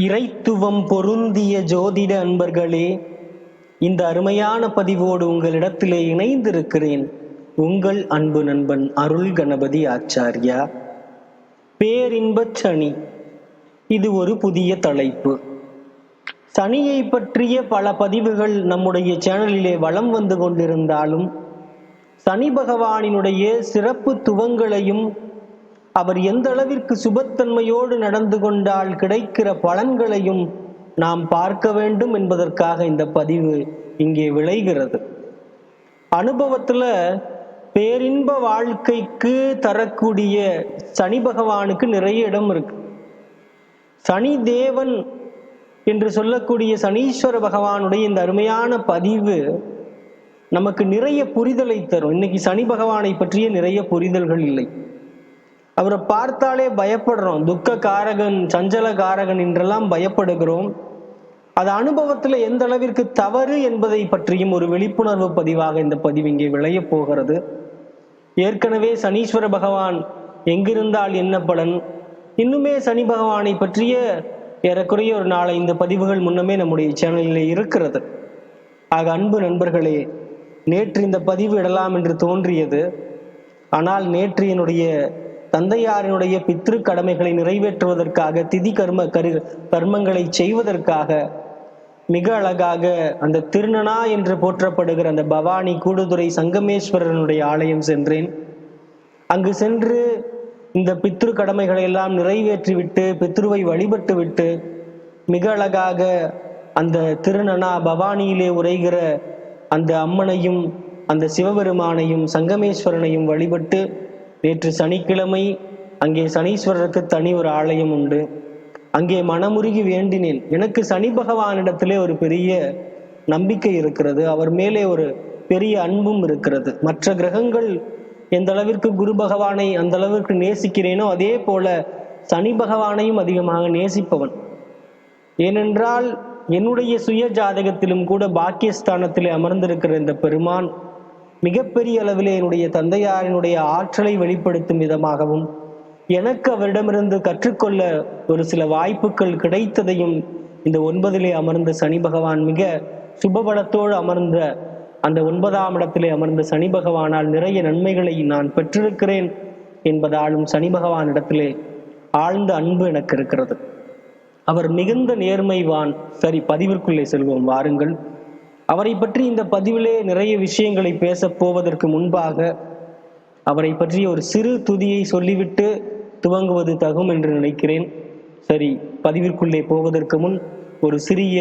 இறைத்துவம் பொருந்திய ஜோதிட அன்பர்களே இந்த அருமையான பதிவோடு உங்களிடத்திலே இணைந்திருக்கிறேன் உங்கள் அன்பு நண்பன் அருள் கணபதி ஆச்சாரியா. பேரின்பச் சனி இது ஒரு புதிய தலைப்பு. சனியை பற்றிய பல பதிவுகள் நம்முடைய சேனலிலே வலம் வந்து கொண்டிருந்தாலும் சனி பகவானினுடைய சிறப்பு துவங்களையும் அவர் எந்த அளவிற்கு சுபத்தன்மையோடு நடந்து கொண்டால் கிடைக்கிற பலன்களையும் நாம் பார்க்க வேண்டும் என்பதற்காக இந்த பதிவு இங்கே விளைகிறது. அனுபவத்துல பேரின்ப வாழ்க்கைக்கு தரக்கூடிய சனி பகவானுக்கு நிறைய இடம் இருக்கு. சனி தேவன் என்று சொல்லக்கூடிய சனீஸ்வர பகவானுடைய இந்த அருமையான பதிவு நமக்கு நிறைய புரிதலை தரும். இன்னைக்கு சனி பகவானை பற்றிய நிறைய புரிதல்கள் இல்லை. அவரை பார்த்தாலே பயப்படுறோம். துக்க காரகன் சஞ்சல காரகன் என்றெல்லாம் பயப்படுகிறோம். அது அனுபவத்துல எந்த அளவிற்கு தவறு என்பதை பற்றியும் ஒரு விழிப்புணர்வு பதிவாக இந்த பதிவு இங்கே விளையப் போகிறது. ஏற்கனவே சனீஸ்வர பகவான் எங்கிருந்தால் என்ன பலன்? இன்னுமே சனி பகவானை பற்றிய ஏறக்குறைய ஒரு நாளை இந்த பதிவுகள் முன்னமே நம்முடைய சேனலில் இருக்கிறது. ஆக அன்பு நண்பர்களே நேற்று இந்த பதிவு இடலாம் என்று தோன்றியது. ஆனால் நேற்று என்னுடைய தந்தையாரினுடைய பித்ரு கடமைகளை நிறைவேற்றுவதற்காக திதி கர்ம கரு கர்மங்களை செய்வதற்காக மிக அழகாக அந்த திருநனா என்று போற்றப்படுகிற அந்த பவானி கூடுதுறை சங்கமேஸ்வரனுடைய ஆலயம் சென்றேன். அங்கு சென்று இந்த பித்ரு கடமைகளை எல்லாம் நிறைவேற்றிவிட்டு பித்ருவை வழிபட்டு விட்டு மிக அழகாக அந்த திருநனா பவானியிலே உரைகிற அந்த அம்மனையும் அந்த சிவபெருமானையும் சங்கமேஸ்வரனையும் வழிபட்டு நேற்று சனிக்கிழமை அங்கே சனீஸ்வரருக்கு தனி ஒரு ஆலயம் உண்டு. அங்கே மனமுருகி வேண்டினேன். எனக்கு சனி பகவானிடத்திலே ஒரு பெரிய நம்பிக்கை இருக்கிறது. அவர் மேலே ஒரு பெரிய அன்பும் இருக்கிறது. மற்ற கிரகங்கள் எந்த அளவிற்கு குரு பகவானை அந்த அளவிற்கு நேசிக்கிறேனோ அதே போல சனி பகவானையும் அதிகமாக நேசிப்பவன். ஏனென்றால் என்னுடைய சுய ஜாதகத்திலும் கூட பாக்கியஸ்தானத்திலே அமர்ந்திருக்கிற இந்த பெருமான் மிகப்பெரிய அளவிலே என்னுடைய தந்தையாரினுடைய ஆற்றலை வெளிப்படுத்தும் விதமாகவும் எனக்கு அவரிடமிருந்து கற்றுக்கொள்ள ஒரு சில வாய்ப்புகள் கிடைத்ததையும் இந்த ஒன்பதிலே அமர்ந்த சனி பகவான் மிக சுபபலத்தோடு அமர்ந்த அந்த ஒன்பதாம் இடத்திலே அமர்ந்த சனி பகவானால் நிறைய நன்மைகளை நான் பெற்றிருக்கிறேன் என்பதாலும் சனி பகவானிடத்திலே ஆழ்ந்த அன்பு எனக்கு இருக்கிறது அவர் மிகுந்த நேர்மைவான். சரி பதிவிற்குள்ளே செல்வோம். வாருங்கள். அவரை பற்றி இந்த பதிவிலே நிறைய விஷயங்களை பேசப் போவதற்கு முன்பாக அவரை பற்றி ஒரு சிறு துதியை சொல்லிவிட்டு துவங்குவது தகும் என்று நினைக்கிறேன். சரி பதிவிற்குள்ளே போவதற்கு முன் ஒரு சிறிய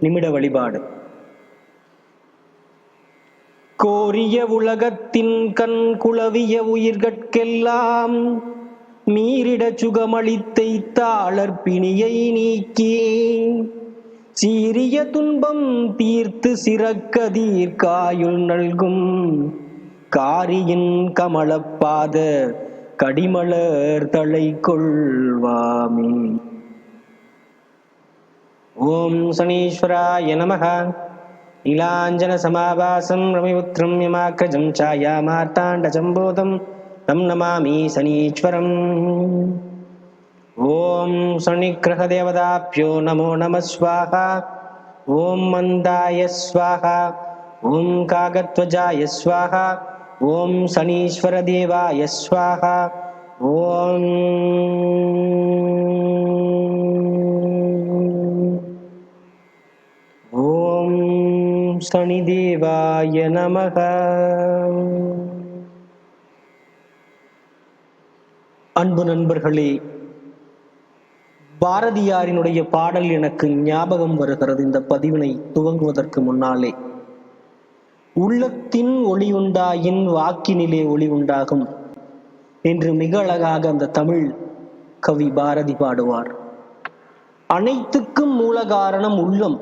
நிமிட வழிபாடு. கோரிய உலகத்தின் கண் குளவிய உயிர்கட்கெல்லாம் மீறிட சுகமளித்தை தாளர்பிணியை நீக்கி சீரிய துன்பம் தீர்த்து சிறக்கதீர்காயுள் நல்கும். காரியின் கமலப்பாத கடிமலர் தலை கொள்வாமே. ஓம் சனீஸ்வராய நமக. நீலாஞ்சன சமாபாசம் ரமிபுத்திரம் யமாக்கிரஜம் சாயா மார்த்தாண்ட சம்போதம். தம் நமாமி சனீஸ்வரம். ஓம் சனிக்கிரகதேவதாभ्यो நமோ நம ஸ்வாஹா. ஓம் மந்தாய ஸ்வாஹா. ஓம் காகத்வஜாய ஸ்வாஹா. ஓம் சனீஸ்வரதேவாய ஸ்வாஹா. ஓம். ஓம் சனிதேவாய நமக. அன்பு நண்பர்களே பாரதியாரினுடைய பாடல் எனக்கு ஞாபகம் வருகிறது. இந்த பதிவினை துவங்குவதற்கு முன்னாலே. உள்ளத்தின் ஒளி உண்டாயின் வாக்கினிலே ஒளி உண்டாகும் என்று மிக அழகாக அந்த தமிழ் கவி பாரதி பாடுவார். அனைத்துக்கும் மூல காரணம் உள்ளம்.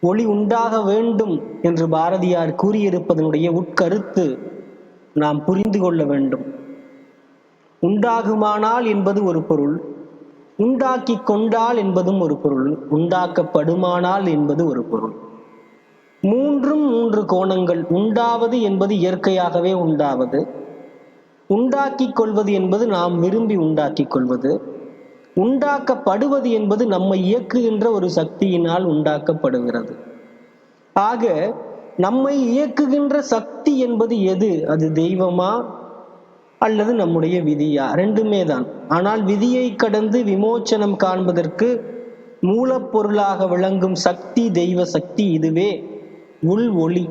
ஒளி உண்டாக வேண்டும் என்று பாரதியார் கூறியிருப்பதனுடைய உட்கருத்து நாம் புரிந்து கொள்ள வேண்டும். உண்டாகுமானால் என்பது ஒரு பொருள். உண்டாக்கி கொண்டால் என்பதும் ஒரு பொருள் உண்டாக்கப்படுமானால் என்பது ஒரு பொருள். மூன்றும் மூன்று கோணங்கள் உண்டாவது என்பது இயற்கையாகவே உண்டாவது. உண்டாக்கிக் கொள்வது என்பது நாம் விரும்பி உண்டாக்கிக் கொள்வது. உண்டாக்கப்படுவது என்பது நம்மை இயக்குகின்ற ஒரு சக்தியினால் உண்டாக்கப்படுகிறது. ஆக நம்மை இயக்குகின்ற சக்தி என்பது எது? அது தெய்வமா? அல்லது நம்முடைய விதியா? ரெண்டுமே தான் ஆனால் விதியை கடந்து விமோச்சனம் காண்பதற்கு மூலப்பொருளாக விளங்கும் சக்தி தெய்வ சக்தி இதுவே உள் ஒளி.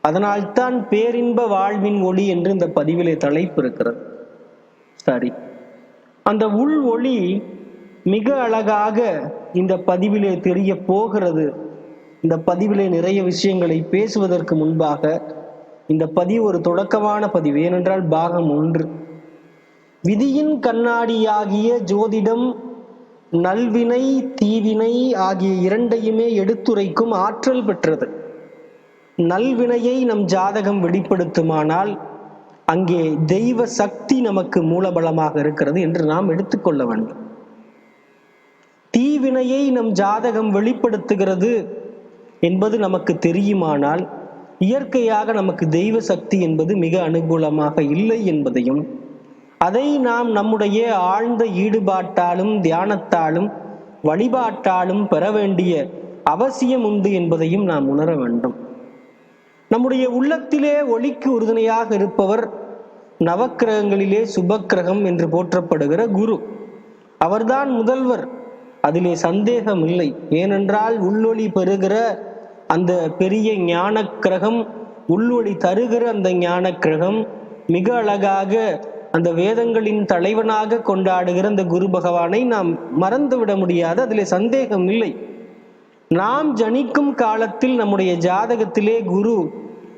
அதனால்தான் பேரின்ப வாழ்வின் ஒளி என்று இந்த பதிவிலே தலைப்பு இருக்கிறது சரி. அந்த உள் ஒளி மிக அழகாக இந்த பதிவிலே தெரிய போகிறது. இந்த பதிவிலே நிறைய விஷயங்களை பேசுவதற்கு முன்பாக இந்த பதிவு ஒரு தொடக்கமான பதிவு ஏனென்றால் பாகம் ஒன்று. விதியின் கண்ணாடியாகிய ஜோதிடம் நல்வினை தீவினை ஆகிய இரண்டையுமே எடுத்துரைக்கும் ஆற்றல் பெற்றது. நல்வினையை நம் ஜாதகம் வெளிப்படுத்துமானால் அங்கே தெய்வ சக்தி நமக்கு மூலபலமாக இருக்கிறது என்று நாம் எடுத்துக்கொள்ள வேண்டும். தீவினையை நம் ஜாதகம் வெளிப்படுத்துகிறது என்பது நமக்கு தெரியுமானால் இயற்கையாக நமக்கு தெய்வ சக்தி என்பது மிக அனுகூலமாக இல்லை என்பதையும் அதை நாம் நம்முடைய ஆழ்ந்த ஈடுபாட்டாலும் தியானத்தாலும் வழிபாட்டாலும் பெற வேண்டிய அவசியம் உண்டு என்பதையும் நாம் உணர வேண்டும். நம்முடைய உள்ளத்திலே ஒளிக்கு உறுதுணையாக இருப்பவர் நவக்கிரகங்களிலே சுபக்கிரகம் என்று போற்றப்படுகிற குரு. அவர்தான் முதல்வர். அதிலே சந்தேகம் இல்லை ஏனென்றால் உள்ளொளி பெறுகிற அந்த பெரிய ஞான கிரகம் உள்ளொளி தருகிற அந்த ஞான கிரகம் மிக அழகாக அந்த வேதங்களின் தலைவனாக கொண்டாடுகிற அந்த குரு பகவானை நாம் மறந்துவிட முடியாது. அதிலே சந்தேகம் இல்லை. நாம் ஜனிக்கும் காலத்தில் நம்முடைய ஜாதகத்திலே குரு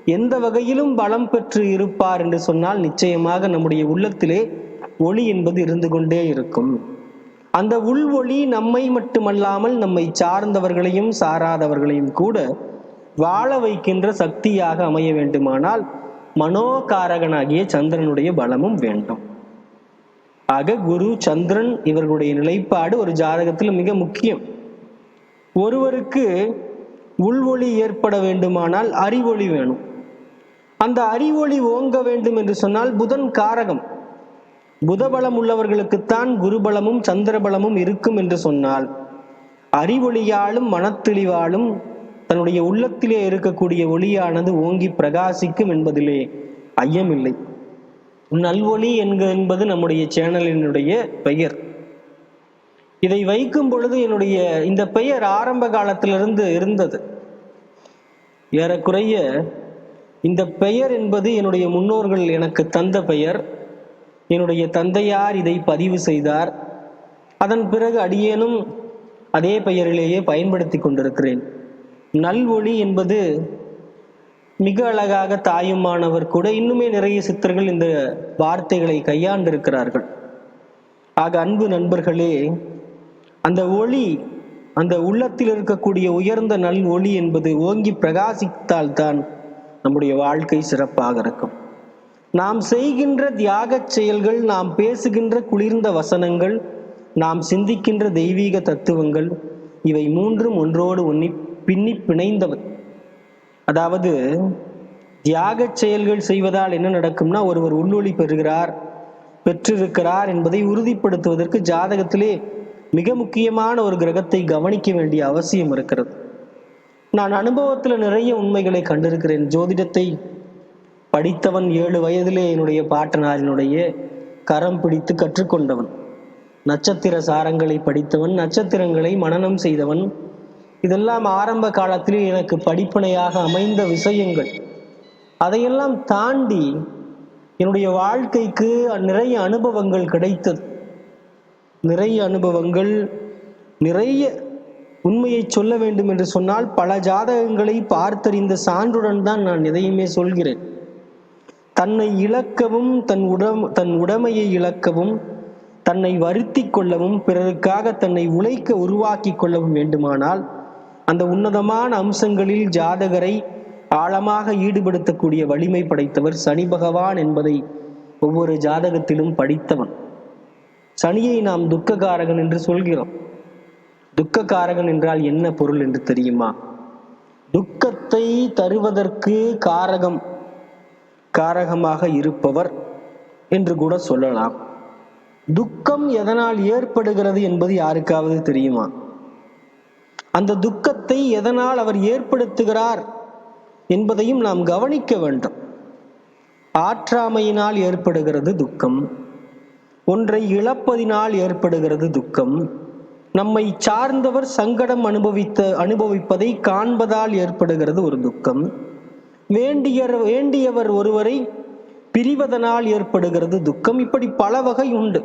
எந்த வகையிலும் பலம் பெற்று இருப்பார் என்று சொன்னால் நிச்சயமாக நம்முடைய உள்ளத்திலே ஒளி என்பது இருந்து கொண்டே இருக்கும். அந்த உள் ஒளி நம்மை மட்டுமல்லாமல் நம்மை சார்ந்தவர்களையும் சாராதவர்களையும் கூட வாழ வைக்கின்ற சக்தியாக அமைய வேண்டுமானால் மனோகாரகனாகிய சந்திரனுடைய பலமும் வேண்டும். ஆக குரு சந்திரன் இவர்களுடைய நிலைப்பாடு ஒரு ஜாதகத்தில் மிக முக்கியம். ஒருவருக்கு உள்வொளி ஏற்பட வேண்டுமானால் அறிவொளி வேணும். அந்த அறிவொளி ஓங்க வேண்டும் என்று சொன்னால் புதன் காரகம். புதபலம் உள்ளவர்களுக்குத்தான் குருபலமும் சந்திரபலமும் இருக்கும் என்று சொன்னால் அறிவொளியாலும் மனத்தெளிவாலும் தன்னுடைய உள்ளத்திலே இருக்கக்கூடிய ஒளியானது ஓங்கி பிரகாசிக்கும் என்பதிலே ஐயமில்லை. நல்வொளி என்க என்பது நம்முடைய சேனலினுடைய பெயர். இதை வைக்கும் பொழுது என்னுடைய இந்த பெயர் ஆரம்ப காலத்திலிருந்து இருந்தது. ஏறக்குறைய இந்த பெயர் என்பது என்னுடைய முன்னோர்கள் எனக்கு தந்த பெயர். என்னுடைய தந்தையார் இதை பதிவு செய்தார். அதன் பிறகு அடியேனும் அதே பெயரிலேயே பயன்படுத்தி கொண்டிருக்கிறேன். நல்வொளி என்பது மிக அழகாக தாயுமானவர் கூட இன்னுமே நிறைய சித்தர்கள் இந்த வார்த்தைகளை கையாண்டிருக்கிறார்கள். ஆக அன்பு நண்பர்களே அந்த ஒளி அந்த உள்ளத்தில் இருக்கக்கூடிய உயர்ந்த நல் ஒளி என்பது ஓங்கி பிரகாசித்தால் தான் நம்முடைய வாழ்க்கை சிறப்பாக இருக்கும். நாம் செய்கின்ற தியாகச் செயல்கள் நாம் பேசுகின்ற குளிர்ந்த வசனங்கள் நாம் சிந்திக்கின்ற தெய்வீக தத்துவங்கள் இவை மூன்றும் ஒன்றோடு ஒன்னி பின்னி பிணைந்தவை. அதாவது தியாகச் செயல்கள் செய்வதால் என்ன நடக்கும்னா ஒருவர் உள்ளொளி பெறுகிறார் பெற்றிருக்கிறார் என்பதை உறுதிப்படுத்துவதற்கு ஜாதகத்திலே மிக முக்கியமான ஒரு கிரகத்தை கவனிக்க வேண்டிய அவசியம் இருக்கிறது. நான் அனுபவத்தில் நிறைய உண்மைகளை கண்டிருக்கிறேன். ஜோதிடத்தை படித்தவன் ஏழு வயதிலே என்னுடைய பாட்டனாரினுடைய கரம் பிடித்து கற்றுக்கொண்டவன். நட்சத்திர சாரங்களை படித்தவன் நட்சத்திரங்களை மனநம் செய்தவன். இதெல்லாம் ஆரம்ப காலத்திலே எனக்கு படிப்பனையாக அமைந்த விஷயங்கள். அதையெல்லாம் தாண்டி என்னுடைய வாழ்க்கைக்கு நிறைய அனுபவங்கள் கிடைத்தது. நிறைய அனுபவங்கள் நிறைய உண்மையை சொல்ல வேண்டும் என்று சொன்னால் பல ஜாதகங்களை பார்த்தறிந்த சான்றுடன் தான் நான் எதையுமே சொல்கிறேன். தன்னை இழக்கவும் தன் உடம் தன் உடமையை இழக்கவும் தன்னை வருத்தி கொள்ளவும் பிறருக்காக தன்னை உழைக்க உருவாக்கி கொள்ளவும் வேண்டுமானால் அந்த உன்னதமான அம்சங்களில் ஜாதகரை ஆழமாக ஈடுபடுத்தக்கூடிய வலிமை படைத்தவர் சனி பகவான் என்பதை ஒவ்வொரு ஜாதகத்திலும் படித்தவன். சனியை நாம் துக்ககாரகன் என்று சொல்கிறோம். துக்ககாரகன் என்றால் என்ன பொருள் என்று தெரியுமா? துக்கத்தை தருவதற்கு காரகம். காரகமாக இருப்பவர் என்று கூட சொல்லலாம். துக்கம் எதனால் ஏற்படுகிறது என்பது யாருக்காவது தெரியுமா? அந்த துக்கத்தை எதனால் அவர் ஏற்படுத்துகிறார் என்பதையும் நாம் கவனிக்க வேண்டும். ஆற்றாமையினால் ஏற்படுகிறது துக்கம் ஒன்றை இழப்பதினால் ஏற்படுகிறது துக்கம் நம்மை சார்ந்தவர் சங்கடம் அனுபவித்த அனுபவிப்பதை காண்பதால் ஏற்படுகிறது ஒரு துக்கம். வேண்டிய வேண்டியவர் ஒருவரை பிரிவதனால் ஏற்படுகிறது துக்கம். இப்படி பல வகை உண்டு.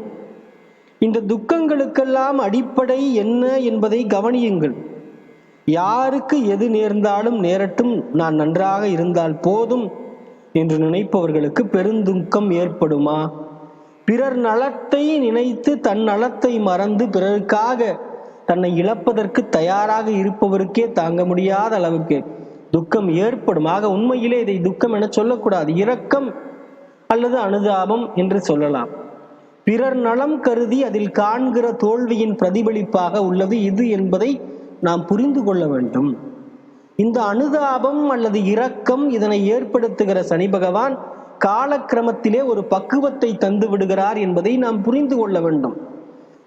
இந்த துக்கங்களுக்கெல்லாம் அடிப்படை என்ன என்பதை கவனியுங்கள். யாருக்கு எது நேர்ந்தாலும் நேரட்டும் நான் நன்றாக இருந்தால் போதும் என்று நினைப்பவர்களுக்கு பெருந்துக்கம் ஏற்படுமா? பிறர் நலத்தை நினைத்து தன் நலத்தை மறந்து பிறருக்காக தன்னை இழப்பதற்கு தயாராக இருப்பவருக்கே தாங்க முடியாத அளவுக்கு துக்கம் ஏற்படும். ஆக உண்மையிலே இதை துக்கம் என சொல்லக்கூடாது. இரக்கம் அல்லது அனுதாபம் என்று சொல்லலாம். பிறர் நலம் கருதி அதில் காண்கிற தோல்வியின் பிரதிபலிப்பாக உள்ளது. இது என்பதை நாம் புரிந்து கொள்ள வேண்டும். இந்த அனுதாபம் அல்லது இரக்கம் இதனை ஏற்படுத்துகிற சனி பகவான் காலக்கிரமத்திலே ஒரு பக்குவத்தை தந்து விடுகிறார் என்பதை நாம் புரிந்து கொள்ள வேண்டும்.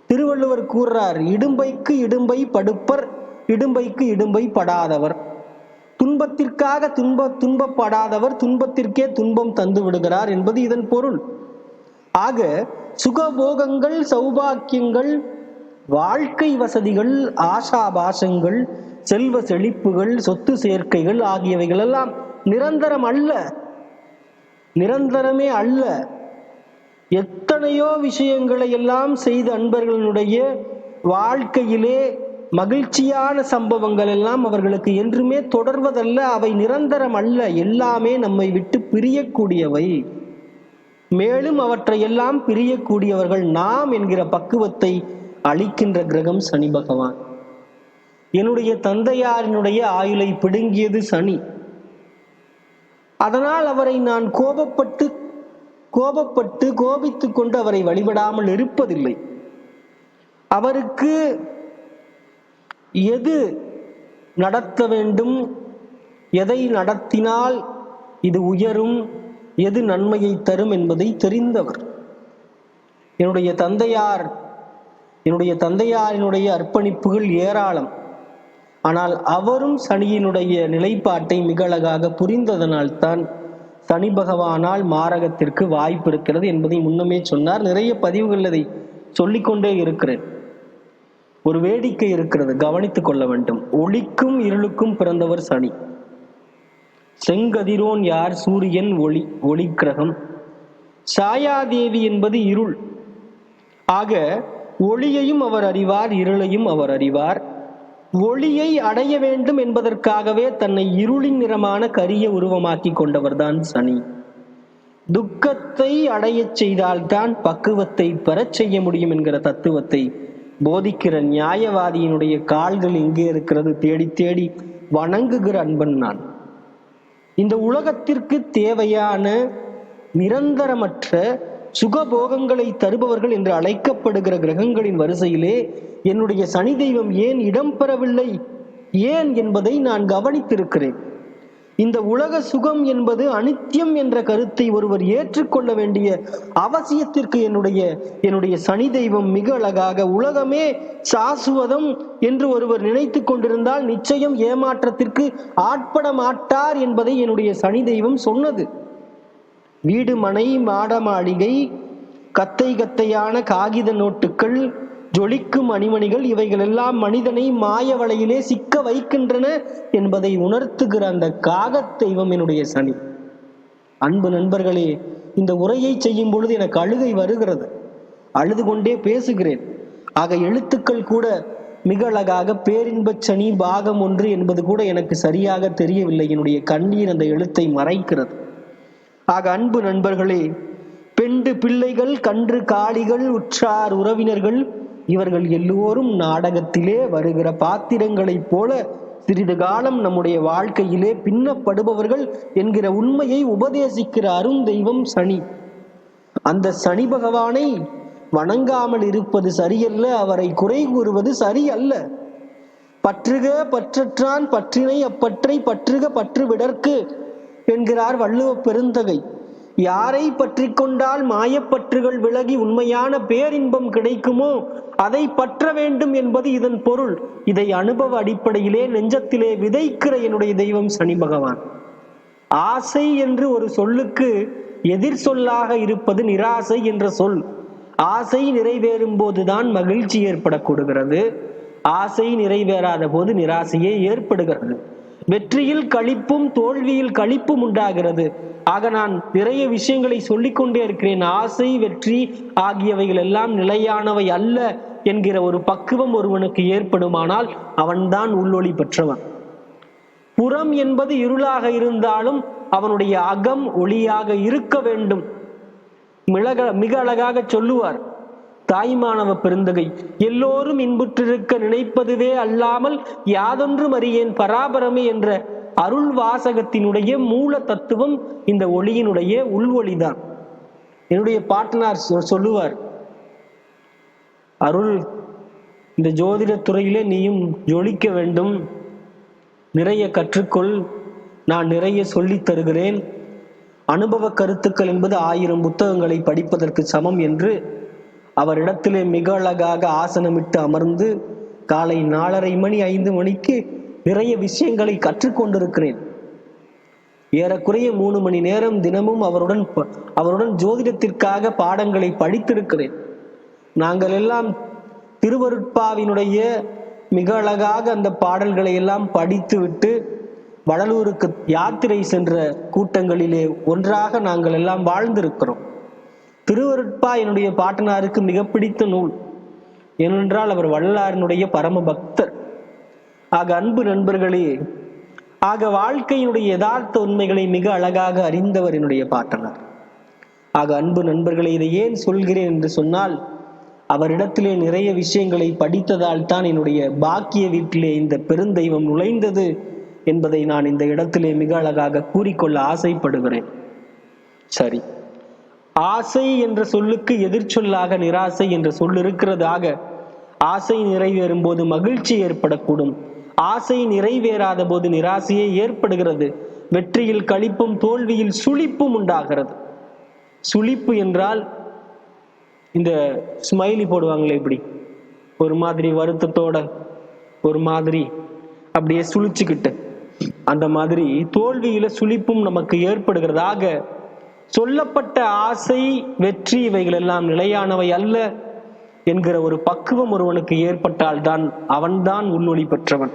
திருவள்ளுவர் கூறுறார் இடும்பைக்கு இடும்பை படுப்பர் இடும்பைக்கு இடும்பை படாதவர். துன்பத்திற்காக துன்ப துன்பப்படாதவர் துன்பத்திற்கே துன்பம் தந்து விடுகிறார் என்பது இதன் பொருள். ஆக சுகபோகங்கள் சௌபாக்கியங்கள் வாழ்க்கை வசதிகள் ஆசாபாசங்கள் செல்வ செழிப்புகள் சொத்து சேர்க்கைகள் ஆகியவைகள் எல்லாம் நிரந்தரம் அல்ல. நிரந்தரமே அல்ல. எத்தனையோ விஷயங்களை எல்லாம் செய்த அன்பர்களுடைய வாழ்க்கையிலே மகிழ்ச்சியான சம்பவங்கள் எல்லாம் அவர்களுக்கு என்றுமே தொடர்வதல்ல அவை நிரந்தரம் அல்ல. எல்லாமே நம்மை விட்டு பிரியக்கூடியவை. மேலும் அவற்றை எல்லாம் பிரியக்கூடியவர்கள் நாம் என்கிற பக்குவத்தை அளிக்கின்ற கிரகம் சனி பகவான். என்னுடைய தந்தையாரினுடைய ஆயுளை பிடுங்கியது சனி. அதனால் அவரை நான் கோபப்பட்டு கோபப்பட்டு கோபித்துக்கொண்டு அவரை வழிபடாமல் இருப்பதில்லை. அவருக்கு எது நடத்த வேண்டும் எதை நடத்தினால் இது உயரும் எது நன்மையை தரும் என்பதை தெரிந்தவர். என்னுடைய தந்தையார் என்னுடைய தந்தையாரினுடைய அர்ப்பணிப்புகள் ஏராளம். ஆனால் அவரும் சனியினுடைய நிலைப்பாட்டை மிக அழகாக புரிந்ததனால் தான் சனி பகவானால் மாரகத்திற்கு வாய்ப்பு இருக்கிறது என்பதை முன்னமே சொன்னார். நிறைய பதிவுகள் அதை சொல்லிக்கொண்டே இருக்கிறேன். ஒரு வேடிக்கை இருக்கிறது கவனித்துக் கொள்ள வேண்டும். ஒளிக்கும் இருளுக்கும் பிறந்தவர் சனி. செங்கதிரோன் யார்? சூரியன் ஒளி ஒளி கிரகம் சாயாதேவி என்பது இருள். ஆக ஒளியையும் அவர் அறிவார் இருளையும் அவர் அறிவார். ஒளியை அடைய வேண்டும் என்பதற்காகவே தன்னை இருளின் நிறமான கரிய உருவமாக்கி கொண்டவர்தான் சனி. துக்கத்தை அடையச் செய்தால்தான் பக்குவத்தை பெறச் செய்ய முடியும் என்கிற தத்துவத்தை போதிக்கிற நியாயவாதியினுடைய கால்கள் எங்கே இருக்கிறது? தேடி தேடி வணங்குகிற அன்பன் நான். இந்த உலகத்திற்கு தேவையான நிரந்தரமற்ற சுகபோகங்களை தருபவர்கள் என்று அழைக்கப்படுகிற கிரகங்களின் வரிசையிலே என்னுடைய சனி தெய்வம் ஏன் இடம்பெறவில்லை ஏன் என்பதை நான் கவனித்திருக்கிறேன். இந்த உலக சுகம் என்பது அனித்தியம் என்ற கருத்தை ஒருவர் ஏற்றுக்கொள்ள வேண்டிய அவசியத்திற்கு என்னுடைய என்னுடைய சனி தெய்வம் மிக அழகாக உலகமே சாசுவதம் என்று ஒருவர் நினைத்து கொண்டிருந்தால் நிச்சயம் ஏமாற்றத்திற்கு ஆட்பட மாட்டார் என்பதை என்னுடைய சனி தெய்வம் சொன்னது. வீடு மனை மாட மாளிகை கத்தை கத்தையான காகித நோட்டுகள் ஜொலிக்கும் அணிமணிகள் இவைகள் எல்லாம் மனிதனை மாய வலையிலே சிக்க வைக்கின்றன என்பதை உணர்த்துகிற அந்த காகத் தெய்வம் என்னுடைய சனி. அன்பு நண்பர்களே இந்த உரையை செய்யும் பொழுது எனக்கு அழுகை வருகிறது. அழுது கொண்டே பேசுகிறேன். ஆக எழுத்துக்கள் கூட மிக அழகாக பேரின்பச் சனி பாகம் ஒன்று என்பது கூட எனக்கு சரியாக தெரியவில்லை. என்னுடைய கண்ணீர் அந்த எழுத்தை மறைக்கிறது. ஆக அன்பு நண்பர்களே பெண்டு பிள்ளைகள் கன்று காளிகள் உற்றார் உறவினர்கள் இவர்கள் எல்லோரும் நாடகத்திலே வருகிற பாத்திரங்களைப் போல சிறிது காலம் நம்முடைய வாழ்க்கையிலே பின்னப்படுபவர்கள் என்கிற உண்மையை உபதேசிக்கிற அருந்தெய்வம் சனி. அந்த சனி பகவானை வணங்காமல் இருப்பது சரியல்ல அவரை குறை கூறுவது சரியல்ல. பற்றுக பற்றற்றான் பற்றினை அப்பற்றை பற்றுக பற்று விடற்கு என்கிறார் வள்ளுவ பெருந்தகை. யாரை பற்றி கொண்டால் மாயப்பற்றுகள் விலகி உண்மையான பேரின்பம் கிடைக்குமோ அதை பற்ற வேண்டும் என்பது இதன் பொருள். இதை அனுபவ அடிப்படையிலே நெஞ்சத்திலே விதைக்கிற என்னுடைய தெய்வம் சனி பகவான். ஆசை என்று ஒரு சொல்லுக்கு எதிர் சொல்லாக இருப்பது நிராசை என்ற சொல். ஆசை நிறைவேறும் போதுதான் மகிழ்ச்சி ஏற்படக்கூடுகிறது ஆசை நிறைவேறாத போது நிராசையே ஏற்படுகிறது. வெற்றியில் கழிப்பும் தோல்வியில் களிப்பும் உண்டாகிறது. ஆக நான் நிறைய விஷயங்களை சொல்லிக்கொண்டே இருக்கிறேன். ஆசை வெற்றி ஆகியவைகள் எல்லாம் நிலையானவை அல்ல என்கிற ஒரு பக்குவம் ஒருவனுக்கு ஏற்படுமானால் அவன்தான் உள்ளொளி பெற்றவன். புறம் என்பது இருளாக இருந்தாலும் அவனுடைய அகம் ஒளியாக இருக்க வேண்டும். மிளக மிக அழகாக சொல்லுவார். தாய்மானவ பெருந்தகை. எல்லோரும் இன்புற்றிருக்க நினைப்பதுவே அல்லாமல் யாதொன்றும் அறியேன் பராபரமே என்ற அருள் வாசகத்தினுடைய மூல தத்துவம் இந்த ஒளியினுடைய உள்வொளிதான் என்னுடைய பாட்டனார் சொ- சொல்லுவார் அருள் இந்த ஜோதிட துறையிலே நீயும் ஜொலிக்க வேண்டும். நிறைய கற்றுக்கொள். நான் நிறைய சொல்லித் தருகிறேன். அனுபவ கருத்துக்கள் என்பது ஆயிரம் புத்தகங்களை படிப்பதற்கு சமம் என்று அவரிடத்திலே மிக அழகாக ஆசனமிட்டு அமர்ந்து காலை நாலரை மணி ஐந்து மணிக்கு நிறைய விஷயங்களை கற்றுக்கொண்டிருக்கிறேன். ஏறக்குறைய மூணு மணி நேரம் தினமும் அவருடன் ப- அவருடன் ஜோதிடத்திற்காக பாடங்களை படித்திருக்கிறேன். நாங்கள் எல்லாம் திருவருட்பாவினுடைய மிக அழகாக அந்த பாடல்களை எல்லாம் படித்துவிட்டு வடலூருக்கு யாத்திரை சென்ற கூட்டங்களிலே ஒன்றாக நாங்கள் எல்லாம் வாழ்ந்திருக்கிறோம். திருவருட்பா என்னுடைய பாட்டனாருக்கு மிக பிடித்த நூல் ஏனென்றால் அவர் வள்ளலாரினுடைய பரம பக்தர் ஆக அன்பு நண்பர்களே ஆக வாழ்க்கையினுடைய யதார்த்த உண்மைகளை மிக அழகாக அறிந்தவர் என்னுடைய பாட்டனார். ஆக அன்பு நண்பர்களை இதை ஏன் சொல்கிறேன் என்று சொன்னால் அவரிடத்திலே நிறைய விஷயங்களை படித்ததால் தான் என்னுடைய பாக்கிய வீட்டிலே இந்த பெருந்தெய்வம் நுழைந்தது என்பதை நான் இந்த இடத்திலே மிக அழகாக கூறிக்கொள்ள ஆசைப்படுகிறேன். சரி ஆசை என்ற சொல்லுக்கு எதிர்ச்சொல்லாக நிராசை என்ற சொல் இருக்கிறதாக ஆசை நிறைவேறும் போது மகிழ்ச்சி ஏற்படக்கூடும். ஆசை நிறைவேறாத போது நிராசையே ஏற்படுகிறது. வெற்றியில் களிப்பும் தோல்வியில் சுழிப்பும் உண்டாகிறது. சுளிப்பு என்றால் இந்த ஸ்மைலி போடுவாங்களே இப்படி. ஒரு மாதிரி வருத்தத்தோட ஒரு மாதிரி அப்படியே சுழிச்சுக்கிட்டு. அந்த மாதிரி தோல்வியில சுழிப்பும் நமக்கு ஏற்படுகிறதாக சொல்லப்பட்ட ஆசை வெற்றி இவைகள் எல்லாம் நிலையானவை அல்ல என்கிற ஒரு பக்குவம் ஒருவனுக்கு ஏற்பட்டால்தான் அவன்தான் உள்ஒளி பெற்றவன்.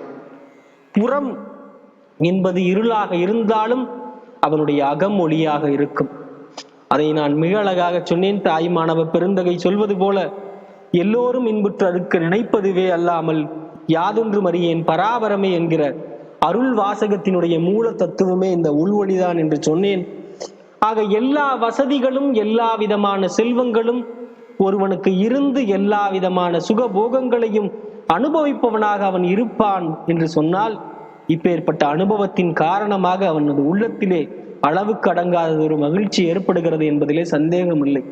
புறம் என்பது இருளாக இருந்தாலும் அவனுடைய அகம் ஒளியாக இருக்கும். அதை நான் மிக அழகாக சொன்னேன் தாய் மாணவ பெருந்தகை சொல்வது போல எல்லோரும் இன்புற்று அறுக்க நினைப்பதுவே அல்லாமல் யாதொன்றும் அறியேன் பராபரமே என்கிற அருள் வாசகத்தினுடைய மூல தத்துவமே இந்த உள்வொளிதான் என்று சொன்னேன். ஆக எல்லா வசதிகளும் எல்லா விதமான செல்வங்களும் ஒருவனுக்கு இருந்து எல்லா விதமான சுகபோகங்களையும் அனுபவிப்பவனாக அவன் இருப்பான் என்று சொன்னால் இப்பேற்பட்ட அனுபவத்தின் காரணமாக அவனது உள்ளத்திலே அளவுக்கு அடங்காத ஒரு மகிழ்ச்சி ஏற்படுகிறது என்பதிலே சந்தேகமில்லை.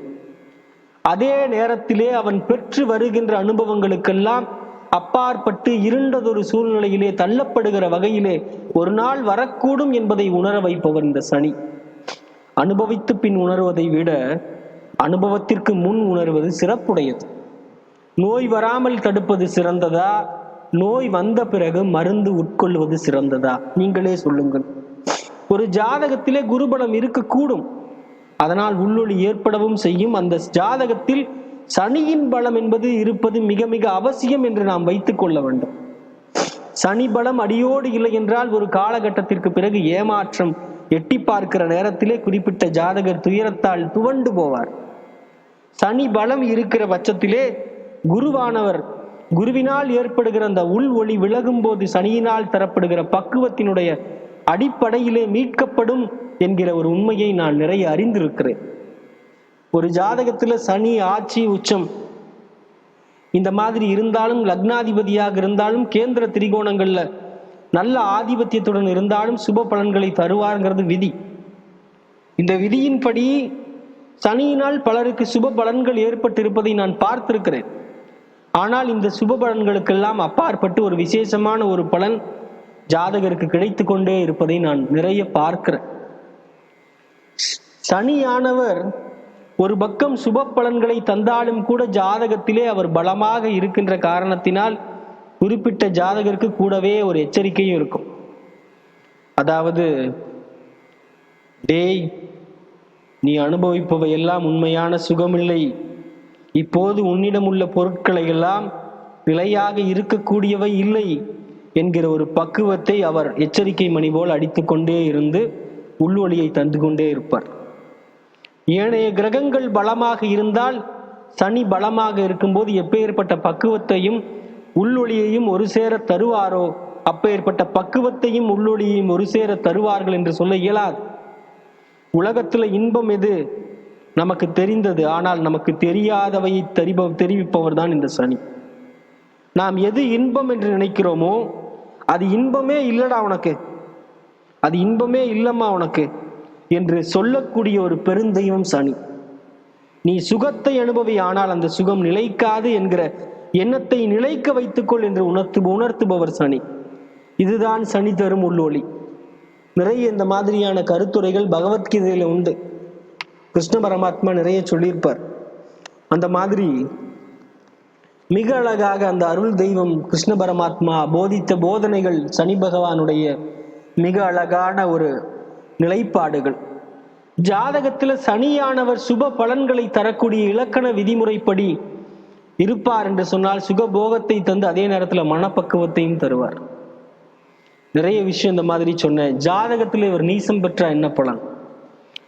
அதே நேரத்திலே அவன் பெற்று வருகின்ற அனுபவங்களுக்கெல்லாம் அப்பாற்பட்டு இருண்டதொரு சூழ்நிலையிலே தள்ளப்படுகிற வகையிலே ஒரு நாள் வரக்கூடும் என்பதை உணர வைப்பவர் இந்த சனி. அனுபவித்து பின் உணர்வதை விட அனுபவத்திற்கு முன் உணர்வது சிறப்புடையது. நோய் வராமல் தடுப்பது சிறந்ததா? நோய் வந்த பிறகு மருந்து உட்கொள்வது சிறந்ததா? நீங்களே சொல்லுங்கள். ஒரு ஜாதகத்திலே குருபலம் இருக்கக்கூடும். அதனால் உள்ளொளி ஏற்படவும் செய்யும். அந்த ஜாதகத்தில் சனியின் பலம் என்பது இருப்பது மிக மிக அவசியம் என்று நாம் வைத்துக் கொள்ள வேண்டும். சனி பலம் அடியோடு இல்லை என்றால் ஒரு காலகட்டத்திற்கு பிறகு ஏமாற்றம் எட்டி பார்க்கிற நேரத்திலே குறிப்பிட்ட ஜாதகர் துயரத்தால் துவண்டு போவார். சனி பலம் இருக்கிற பட்சத்திலே குருவானவர் குருவினால் ஏற்படுகிற அந்த உள் ஒளி விலகும் போது சனியினால் தரப்படுகிற பக்குவத்தினுடைய அடிப்படையிலே மீட்கப்படும் என்கிற ஒரு உண்மையை நான் நிறைய அறிந்திருக்கிறேன். ஒரு ஜாதகத்துல சனி ஆட்சி உச்சம் இந்த மாதிரி இருந்தாலும் லக்னாதிபதியாக இருந்தாலும் கேந்திர திரிகோணங்கள்ல நல்ல ஆதிபத்தியத்துடன் இருந்தாலும் சுப பலன்களை தருவாருங்கிறது விதி. இந்த விதியின்படி சனியினால் பலருக்கு சுப பலன்கள் ஏற்பட்டிருப்பதை நான் பார்த்திருக்கிறேன். ஆனால் இந்த சுப பலன்களுக்கெல்லாம் அப்பாற்பட்டு ஒரு விசேஷமான ஒரு பலன் ஜாதகருக்கு கிடைத்து கொண்டே இருப்பதை நான் நிறைய பார்க்கிறேன். சனியானவர் ஒரு பக்கம் சுப பலன்களை தந்தாலும் கூட ஜாதகத்திலே அவர் பலமாக இருக்கின்ற காரணத்தினால் குறிப்பிட்ட ஜாதகருக்கு கூடவே ஒரு எச்சரிக்கையும் இருக்கும். அதாவது டேய் நீ அனுபவிப்பவை எல்லாம் உண்மையான சுகமில்லை. இப்போது உன்னிடம் உள்ள பொருட்களை எல்லாம் விலையாக இருக்கக்கூடியவை இல்லை என்கிற ஒரு பக்குவத்தை அவர் எச்சரிக்கை மணி போல் அடித்துக்கொண்டே இருந்து உள்வொளியை தந்து கொண்டே இருப்பார். ஏனைய கிரகங்கள் பலமாக இருந்தால் சனி பலமாக இருக்கும்போது எப்பேற்பட்ட பக்குவத்தையும் உள்ளொளியையும் ஒரு சேர தருவாரோ? அப்பேற்பட்ட பக்குவத்தையும் உள்ளொளியையும் ஒரு சேர தருவார்கள் என்று சொல்ல இயலாது. உலகத்துல இன்பம் எது? நமக்கு தெரிந்தது. ஆனால் நமக்கு தெரியாதவையை தெரிப தெரிவிப்பவர் தான் இந்த சனி. நாம் எது இன்பம் என்று நினைக்கிறோமோ அது இன்பமே இல்லடா உனக்கு. அது இன்பமே இல்லம்மா உனக்கு என்று சொல்லக்கூடிய ஒரு பெருந்தெய்வம் சனி. நீ சுகத்தை அனுபவி ஆனால் அந்த சுகம் நிலைக்காது என்கிற எண்ணத்தை நிலைக்க வைத்துக்கொள் என்று உணர்த்து உணர்த்துபவர் சனி. இதுதான் சனி தரும் உள்ளொளி. நிறைய இந்த மாதிரியான கருத்துரைகள் பகவத்கீதையில உண்டு. கிருஷ்ண பரமாத்மா நிறைய சொல்லியிருப்பார். அந்த மாதிரி மிக அழகாக அந்த அருள் தெய்வம் கிருஷ்ண பரமாத்மா போதித்த போதனைகள் சனி பகவானுடைய மிக அழகான ஒரு நிலைப்பாடுகள். ஜாதகத்தில் சனியானவர் சுப பலன்களை தரக்கூடிய இலக்கண விதிமுறைப்படி இருப்பார் என்று சொன்னால் சுகபோகத்தை தந்து அதே நேரத்தில் மனப்பக்குவத்தையும் தருவார். நிறைய விஷயம் இந்த மாதிரி சொன்னேன். ஜாதகத்தில் இவர் நீசம் பெற்ற என்ன பலன்?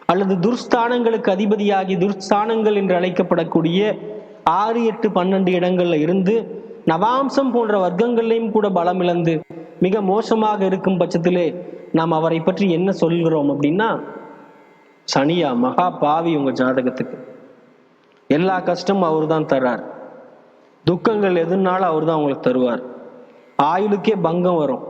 அல்லது துர்ஸ்தானங்களுக்கு அதிபதியாகி துர்ஸ்தானங்கள் என்று அழைக்கப்படக்கூடிய ஆறு எட்டு பன்னெண்டு இடங்கள்ல இருந்து நவாம்சம் போன்ற வர்க்கங்கள்லையும் கூட பலம் இழந்து மிக மோசமாக இருக்கும் பட்சத்திலே நாம் அவரை பற்றி என்ன சொல்கிறோம் அப்படின்னா சனியா மகா பாவி உங்க ஜாதகத்துக்கு. எல்லா கஷ்டமும் அவர் தான் தர்றார். துக்கங்கள் எதுனாலும் அவர் தான் உங்களுக்கு தருவார். ஆயுளுக்கே பங்கம் வரும்.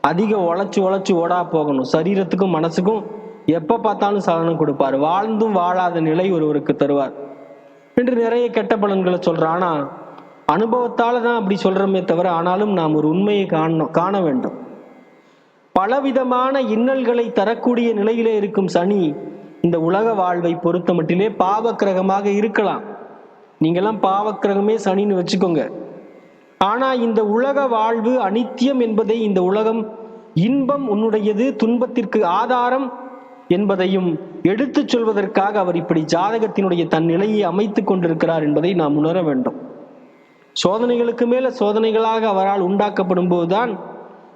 அதிக உழைச்சி உழைச்சி ஓடா போகணும். சரீரத்துக்கும் மனசுக்கும் எப்போ பார்த்தாலும் சலனம் கொடுப்பார். வாழ்ந்தும் வாழாத நிலை ஒருவருக்கு தருவார். என்று நிறைய கெட்ட பலன்களை சொல்றான். ஆனா அனுபவத்தால தான் அப்படி சொல்கிறோமே தவிர ஆனாலும் நாம் ஒரு உண்மையை காணணும் காண வேண்டும். பலவிதமான இன்னல்களை தரக்கூடிய நிலையிலே இருக்கும் சனி இந்த உலக வாழ்வை பொறுத்த மட்டிலே பாவக்கிரகமாக இருக்கலாம். நீங்கெல்லாம் பாவக்கிரகமே சனின்னு வச்சுக்கோங்க. ஆனா இந்த உலக வாழ்வு அனித்தியம் என்பதை இந்த உலகம் இன்பம் உன்னுடையது துன்பத்திற்கு ஆதாரம் என்பதையும் எடுத்துச் சொல்வதற்காக அவர் இப்படி ஜாதகத்தினுடைய தன் நிலையை அமைத்துக் கொண்டிருக்கிறார் என்பதை நாம் உணர வேண்டும். சோதனைகளுக்கு மேல சோதனைகளாக அவரால் உண்டாக்கப்படும் போதுதான்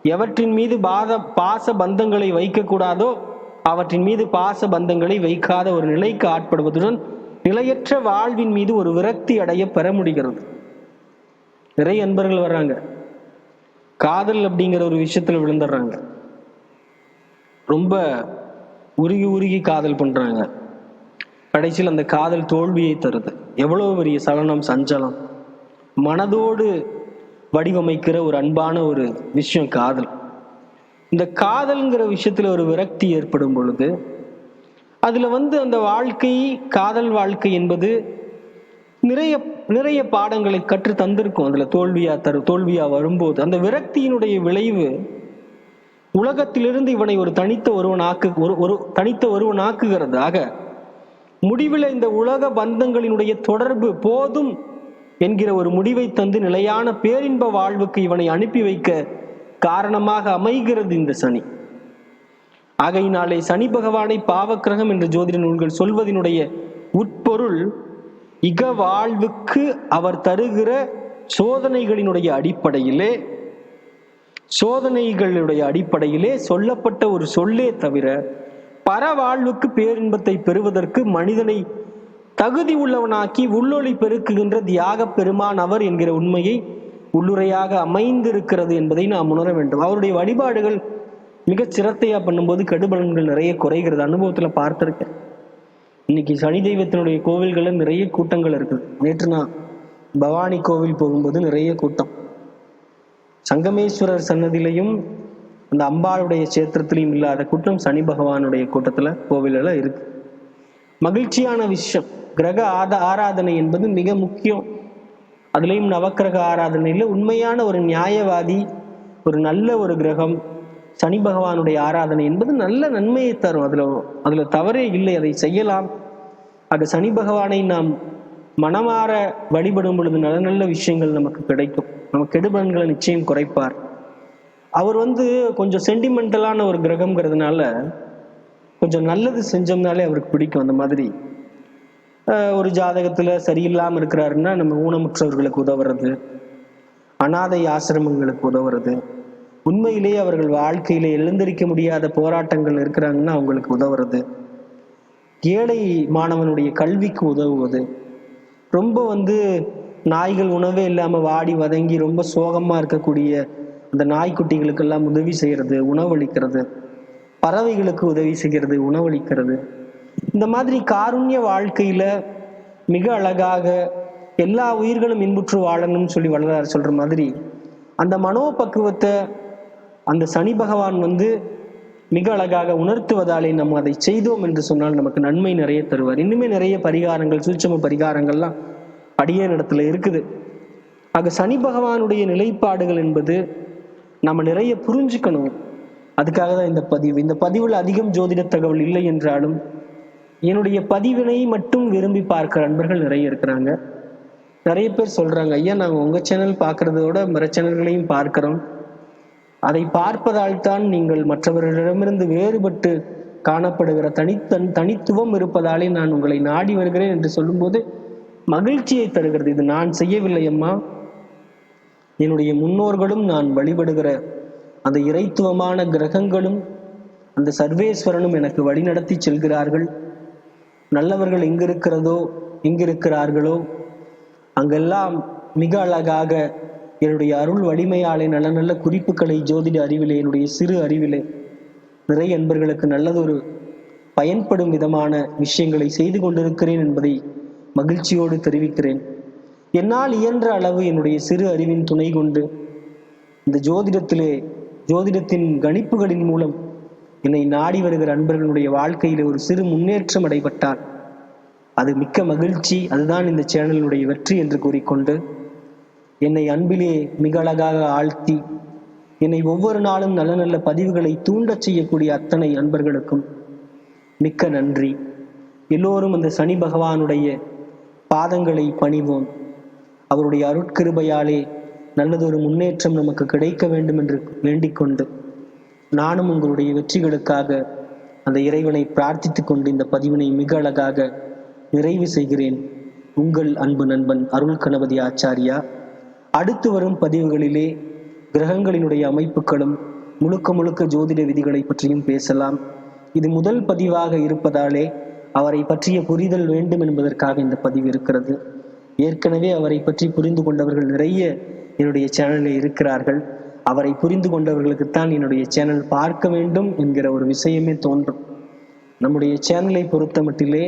எவற்றின் மீது பாத பாச பந்தங்களை வைக்கக்கூடாதோ அவற்றின் மீது பாச பந்தங்களை வைக்காத ஒரு நிலைக்கு ஆட்படுவதுடன் நிலையற்ற வாழ்வின் மீது ஒரு விரக்தி அடைய பெற முடிகிறது. நிறைய அன்பர்கள் வர்றாங்க. காதல் அப்படிங்கிற ஒரு விஷயத்துல விழுந்துடுறாங்க. ரொம்ப உருகி உருகி காதல் பண்றாங்க. கடைசியில் அந்த காதல் தோல்வியை தருது. எவ்வளவு பெரிய சலனம் சஞ்சலம். மனதோடு வடிவமைக்கிற ஒரு அன்பான ஒரு விஷயம் காதல். இந்த காதல்ங்கிற விஷயத்துல ஒரு விரக்தி ஏற்படும் பொழுது அதில் வந்து அந்த வாழ்க்கை காதல் வாழ்க்கை என்பது நிறைய நிறைய பாடங்களை கற்று தந்திருக்கும். அதில் தோல்வியா தரு தோல்வியா வரும்போது. அந்த விரக்தியினுடைய விளைவு உலகத்திலிருந்து இவனை ஒரு தனித்த ஒருவன் ஆக்கு ஒரு ஒரு தனித்த ஒருவன் ஆக்குகிறதாக. முடிவில் இந்த உலக பந்தங்களினுடைய தொடர்பு போதும் என்கிற ஒரு முடிவை தந்து நிலையான பேரின்ப வாழ்வுக்கு இவனை அனுப்பி வைக்க காரணமாக அமைகிறது இந்த சனி. ஆகையினாலே சனி பகவானை பாவக்கிரகம் என்று ஜோதிட நூல்கள் சொல்வதனுடைய உட்பொருள் இக வாழ்வுக்கு அவர் தருகிற சோதனைகளினுடைய அடிப்படையிலே சோதனைகளுடைய அடிப்படையிலே சொல்லப்பட்ட ஒரு சொல்லே தவிர பரவாழ்வுக்கு பேரின்பத்தை பெறுவதற்கு மனிதனை தகுதி உள்ளவனாக்கி உள்ளொளி பெருக்குகின்ற தியாக பெருமான் அவர் என்கிற உண்மையை உள்ளுரையாக அமைந்திருக்கிறது என்பதை நாம் உணர வேண்டும். அவருடைய வழிபாடுகள் மிக சிரத்தையா பண்ணும்போது கடுபலன்கள் நிறைய குறைகிறது. அனுபவத்துல பார்த்திருக்கேன். இன்னைக்கு சனி தெய்வத்தினுடைய கோவில்கள்ல நிறைய கூட்டங்கள் இருக்குது. நேற்று நான் பவானி கோவில் போகும்போது நிறைய கூட்டம். சங்கமேஸ்வரர் சன்னதியிலையும் அந்த அம்பாளுடைய சேத்திரத்திலையும் இல்லாத கூட்டம் சனி பகவானுடைய கூட்டத்துல கோவில்ல இருக்கு. மகிழ்ச்சியான விஷயம். கிரக ஆத ஆராதனை என்பது மிக முக்கியம். அதுலேயும் நவக்கிரக ஆராதனையில் உண்மையான ஒரு நியாயவாதி ஒரு நல்ல ஒரு கிரகம் சனி பகவானுடைய ஆராதனை என்பது நல்ல நன்மையை தரும். அதுல அதுல தவறே இல்லை அதை செய்யலாம். அது சனி பகவானை நாம் மனமாற வழிபடும் பொழுது நல்ல நல்ல விஷயங்கள் நமக்கு கிடைக்கும். நம்ம கெடுபலன்களை நிச்சயம் குறைப்பார். அவர் வந்து கொஞ்சம் சென்டிமெண்டலான ஒரு கிரகம்ங்கிறதுனால கொஞ்சம் நல்லது செஞ்சோம்னாலே அவருக்கு பிடிக்கும் அந்த மாதிரி. ஒரு ஜாதகத்துல சரியில்லாமல் இருக்கிறாருன்னா நம்ம ஊனமுற்றவர்களுக்கு உதவுறது அனாதை ஆசிரமங்களுக்கு உதவுறது உண்மையிலேயே அவர்கள் வாழ்க்கையில எழுந்திருக்க முடியாத போராட்டங்கள் இருக்கிறாங்கன்னா அவங்களுக்கு உதவுறது. ஏழை மாணவனுடைய கல்விக்கு உதவுவது. ரொம்ப வந்து நாய்கள் உணவே இல்லாம வாடி வதங்கி ரொம்ப சோகமா இருக்கக்கூடிய அந்த நாய்க்குட்டிகளுக்கெல்லாம் உதவி செய்யறது உணவளிக்கிறது. பறவைகளுக்கு உதவி செய்கிறது உணவளிக்கிறது. இந்த மாதிரி காருண்ய வாழ்க்கையில மிக அழகாக எல்லா உயிர்களும் இன்புற்று வாழணும்னு சொல்லி வள்ளலார் சொல்ற மாதிரி அந்த மனோபக்குவத்தை அந்த சனி பகவான் வந்து மிக அழகாக உணர்த்துவதாலே நம்ம அதை செய்தோம் என்று சொன்னால் நமக்கு நன்மை நிறைய தருவார். இன்னுமே நிறைய பரிகாரங்கள் சூட்சம பரிகாரங்கள்லாம் அடியே இடத்துல இருக்குது. ஆக சனி பகவானுடைய நிலைப்பாடுகள் என்பது நம்ம நிறைய புரிஞ்சுக்கணும். அதுக்காக தான் இந்த பதிவு. இந்த பதிவில் அதிகம் ஜோதிட தகவல் இல்லை என்றாலும் என்னுடைய பதிவினை மட்டும் விரும்பி பார்க்கிற நண்பர்கள் நிறைய இருக்கிறாங்க. நிறைய பேர் சொல்றாங்க ஐயா நாங்கள் உங்கள் சேனல் பார்க்கறதோட மற்ற சேனல்களையும் பார்க்குறோம். அதை பார்ப்பதால் தான் நீங்கள் மற்றவர்களிடமிருந்து வேறுபட்டு காணப்படுகிற தனித்தன் தனித்துவம் இருப்பதாலே நான் உங்களை நாடி வருகிறேன் என்று சொல்லும்போது மகிழ்ச்சியை தருகிறது. இது நான் செய்யவில்லை அம்மா. என்னுடைய முன்னோர்களும் நான் வழிபடுகிற அந்த இறைத்துவமான கிரகங்களும் அந்த சர்வேஸ்வரனும் எனக்கு வழிநடத்தி செல்கிறார்கள். நல்லவர்கள் எங்கிருக்கிறதோ எங்கிருக்கிறார்களோ அங்கெல்லாம் மிக அழகாக என்னுடைய அருள் வலிமையாலே நல்ல நல்ல குறிப்புகளை ஜோதிட அறிவிலே என்னுடைய சிறு அறிவிலே நிறைய அன்பர்களுக்கு நல்லதொரு பயன்படும் விதமான விஷயங்களை செய்து கொண்டிருக்கிறேன் என்பதை மகிழ்ச்சியோடு தெரிவிக்கிறேன். என்னால் இயன்ற அளவு என்னுடைய சிறு அறிவின் துணை கொண்டு இந்த ஜோதிடத்திலே ஜோதிடத்தின் கணிப்புகளின் மூலம் என்னை நாடி வருகிற அன்பர்களுடைய வாழ்க்கையில் ஒரு சிறு முன்னேற்றம் அடைபட்டால் அது மிக்க மகிழ்ச்சி. அதுதான் இந்த சேனலினுடைய வெற்றி என்று கூறிக்கொண்டு என்னை அன்பிலே மிக அழகாக ஆழ்த்தி என்னை ஒவ்வொரு நாளும் நல்ல நல்ல பதிவுகளை தூண்டச் செய்யக்கூடிய அத்தனை அன்பர்களுக்கும் மிக்க நன்றி. எல்லோரும் அந்த சனி பகவானுடைய பாதங்களை பணிவோம். அவருடைய அருட்கிருபையாலே நல்லதொரு முன்னேற்றம் நமக்கு கிடைக்க வேண்டும் என்று வேண்டிக்கொண்டு நானும் உங்களுடைய வெற்றிகளுக்காக அந்த இறைவனை பிரார்த்தித்துக் கொண்டு இந்த பதிவினை மிக அழகாக நிறைவு செய்கிறேன். உங்கள் அன்பு நண்பன் அருள் கணபதி ஆச்சாரியா. அடுத்து வரும் பதிவுகளிலே கிரகங்களினுடைய அமைப்புகளும் முழுக்க முழுக்க ஜோதிட விதிகளை பற்றியும் பேசலாம். இது முதல் பதிவாக இருப்பதாலே அவரை பற்றிய புரிதல் வேண்டும் என்பதற்காக இந்த பதிவு இருக்கிறது. ஏற்கனவே அவரை பற்றி புரிந்து கொண்டவர்கள் நிறைய என்னுடைய சேனலில் இருக்கிறார்கள். அவரை புரிந்து கொண்டவர்களுக்குத்தான் என்னுடைய சேனல் பார்க்க வேண்டும் என்கிற ஒரு விஷயமே தோன்றும். நம்முடைய சேனலை பொறுத்த மட்டிலே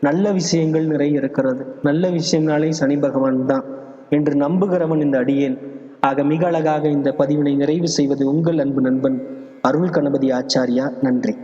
நல்ல விஷயங்கள் நிறைய இருக்கிறது. நல்ல விஷயம்னாலே சனி பகவான் தான். என்று நம்புகிறவன் இந்த அடியேன். ஆக மிக அழகாக இந்த பதிவினை நிறைவு செய்வது உங்கள் அன்பு நண்பன் அருள் கணபதி ஆச்சாரியா. நன்றி.